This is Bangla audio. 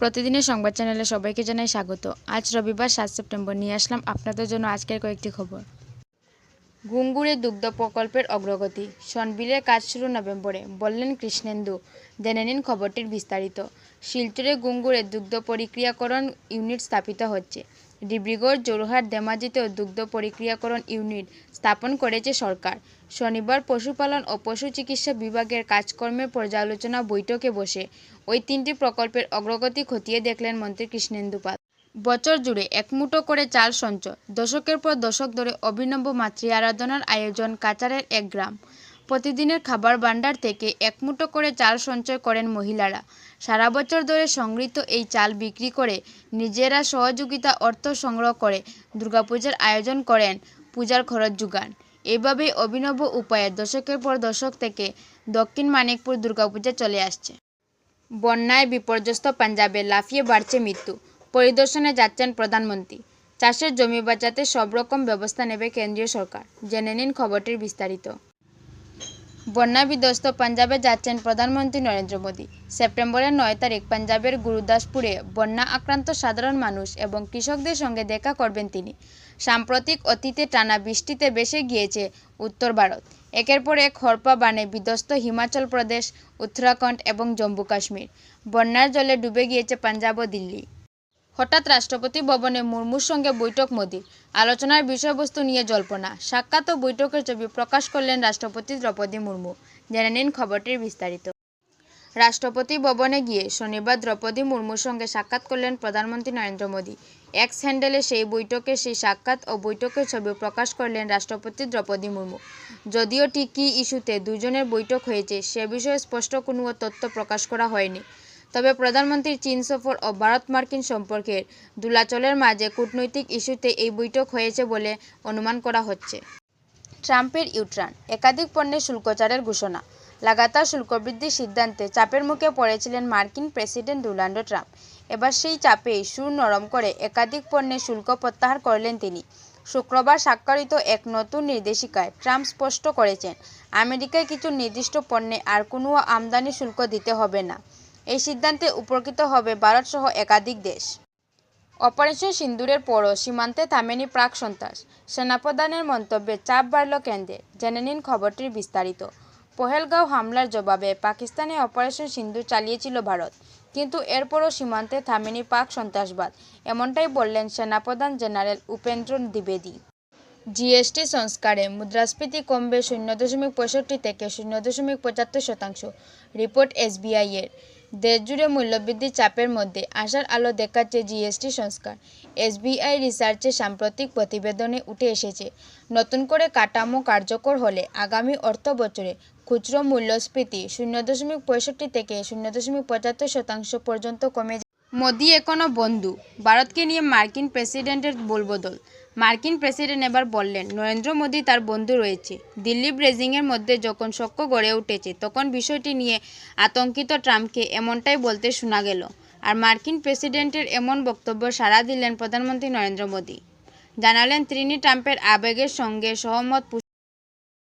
প্রতিদিনের সংবাদ চ্যানেলে সবাইকে জানাই স্বাগত। আজ রবিবার, সাত সেপ্টেম্বর। নিয়ে আসলাম আপনাদের জন্য আজকের কয়েকটি খবর। গুঙ্গুরে দুগ্ধ প্রকল্পের অগ্রগতি। সনবিলের কাজ শুরু নভেম্বরে, বললেন কৃষ্ণেন্দু। জেনে নিন খবরটির বিস্তারিত। শিলচরে গুঙ্গুরে দুগ্ধ পরিক্রিয়াকরণ ইউনিট স্থাপিত হচ্ছে। ডিব্রুগড় যোরহাট ধেমাজিতেও দুগ্ধ পরিক্রিয়াকরণ ইউনিট স্থাপন করেছে সরকার শনিবার পশুপালন ও পশু চিকিৎসা বিভাগের কাজকর্মের পর্যালোচনা বৈঠকে বসে। ওই তিনটি প্রকল্পের অগ্রগতি খতিয়ে দেখলেন মন্ত্রী কৃষ্ণেন্দু পাল। বছর জুড়ে একমুঠো করে চাল সঞ্চয়। দশকের পর দশক ধরে অভিনব মাতৃ আরাধনার আয়োজন কাচারের এক গ্রাম। প্রতিদিনের খাবার ভাণ্ডার থেকে এক মুঠো করে চাল সঞ্চয় করেন মহিলারা। সারা বছর ধরে সংগৃহীত এই চাল বিক্রি করে নিজেরা সহযোগিতা, অর্থ সংগ্রহ করে দুর্গাপূজার আয়োজন করেন পূজার খরচ যোগান। এভাবেই অভিনব উপায়ে দশকের পর দশক থেকে দক্ষিণ মানিকপুর দুর্গাপূজা চলে আসছে। বন্যায় বিপর্যস্ত পাঞ্জাবে লাফিয়ে বাড়ছে মৃত্যু। পরিদর্শনে যাচ্ছেন প্রধানমন্ত্রী। চাষের জমি বাঁচাতে সব রকম ব্যবস্থা নেবে কেন্দ্রীয় সরকার। জেনে নিন খবরটির বিস্তারিত। বন্যা বিধ্বস্ত পাঞ্জাবে যাচ্ছেন প্রধানমন্ত্রী নরেন্দ্র মোদী। সেপ্টেম্বরের নয় তারিখ পাঞ্জাবের গুরুদাসপুরে বন্যা আক্রান্ত সাধারণ মানুষ এবং কৃষকদের সঙ্গে দেখা করবেন তিনি। সাম্প্রতিক অতীতে টানা বৃষ্টিতে বেসে গিয়েছে উত্তর ভারত। একের পর এক হরপা বানে বিধ্বস্ত হিমাচল প্রদেশ, উত্তরাখণ্ড এবং জম্মু কাশ্মীর। বন্যার জলে ডুবে গিয়েছে পাঞ্জাব ও দিল্লি। হঠাৎ রাষ্ট্রপতি ভবনে মুর্মুর সঙ্গে বৈঠক মোদীর আলোচনার বিষয়বস্তু নিয়ে জল্পনা। সাক্ষাৎ ও বৈঠকের ছবি প্রকাশ করলেন রাষ্ট্রপতি দ্রৌপদী মুর্মু। জেনে নিন খবরটির বিস্তারিত। রাষ্ট্রপতি ভবনে গিয়ে শনিবার দ্রৌপদী মুর্মুর সঙ্গে সাক্ষাৎ করলেন প্রধানমন্ত্রী নরেন্দ্র মোদী। এক্স হ্যান্ডেলে সেই বৈঠকে সেই সাক্ষাৎ ও বৈঠকের ছবি প্রকাশ করলেন রাষ্ট্রপতি দ্রৌপদী মুর্মু। যদিও ঠিক কী ইস্যুতে দুজনের বৈঠক হয়েছে, সে বিষয়ে স্পষ্ট কোনো তথ্য প্রকাশ করা হয়নি। তবে প্রধানমন্ত্রীর চীন সফর ও ভারত মার্কিন সম্পর্কের দুলাচলের মাঝে কূটনৈতিক ইস্যুতে এই বৈঠক হয়েছে বলে অনুমান করা হচ্ছে। ট্রাম্পের ইউট্রান একাধিক পণ্যের শুল্ক ছাড়ের ঘোষণা। লাগাতার শুল্ক বৃদ্ধির সিদ্ধান্তে চাপের মুখে পড়েছিলেন মার্কিন প্রেসিডেন্ট ডোনাল্ড ট্রাম্প। এবার সেই চাপেই সুর নরম করে একাধিক পণ্যের শুল্ক প্রত্যাহার করলেন তিনি। শুক্রবার স্বাক্ষরিত এক নতুন নির্দেশিকায় ট্রাম্প স্পষ্ট করেছেন, আমেরিকায় কিছু নির্দিষ্ট পণ্যে আর কোনো আমদানি শুল্ক দিতে হবে না। এই সিদ্ধান্তে উপকৃত হবে ভারতসহ একাধিক দেশ। অপারেশন সিন্দুরের পরও সীমান্তে থামেনি প্রাক সন্ত্রাস। সেনাপ্রধানের মন্তব্যে চাপ বাড়ল কেন্দ্রে। জেনে নিন খবরটির বিস্তারিত। পহেলগাঁও হামলার জবাবে পাকিস্তানে অপারেশন সিন্দুর চালিয়েছিল ভারত। কিন্তু এরপরও সীমান্তে থামেনি পাক সন্ত্রাসবাদ। এমনটাই বললেন সেনাপ্রধান জেনারেল উপেন্দ্র দ্বিবেদী। জিএসটি সংস্কারে মুদ্রাস্ফীতি কমবে শূন্য দশমিক পঁয়ষট্টি থেকে শূন্য দশমিক পঁচাত্তর শতাংশ, রিপোর্ট এসবিআই এর। দেশজুড়ে মূল্যবৃদ্ধির চাপের মধ্যে আশার আলো দেখাচ্ছে জিএসটি সংস্কার। এসবিআই রিসার্চে সাম্প্রতিক প্রতিবেদনে উঠে এসেছে, নতুন করে কাঠামো কার্যকর হলে আগামী অর্থ বছরে খুচরো মূল্যস্ফীতি শূন্য দশমিক পঁয়ষট্টি থেকে শূন্য দশমিক পঁচাত্তর শতাংশ পর্যন্ত কমে মোদি এখনও বন্ধু। ভারতকে নিয়ে মার্কিন প্রেসিডেন্টের বলবদল। মার্কিন প্রেসিডেন্ট এবার বললেন, নরেন্দ্র মোদী তার বন্ধু রয়েছে। দিল্লি ব্রেজিংয়ের মধ্যে যখন শক্য গড়ে উঠেছে, তখন বিষয়টি নিয়ে আতঙ্কিত ট্রাম্পকে এমনটাই বলতে শোনা গেল। আর মার্কিন প্রেসিডেন্টের এমন বক্তব্য সাড়া দিলেন প্রধানমন্ত্রী নরেন্দ্র মোদী। জানালেন, তিনি ট্রাম্পের আবেগের সঙ্গে সহমত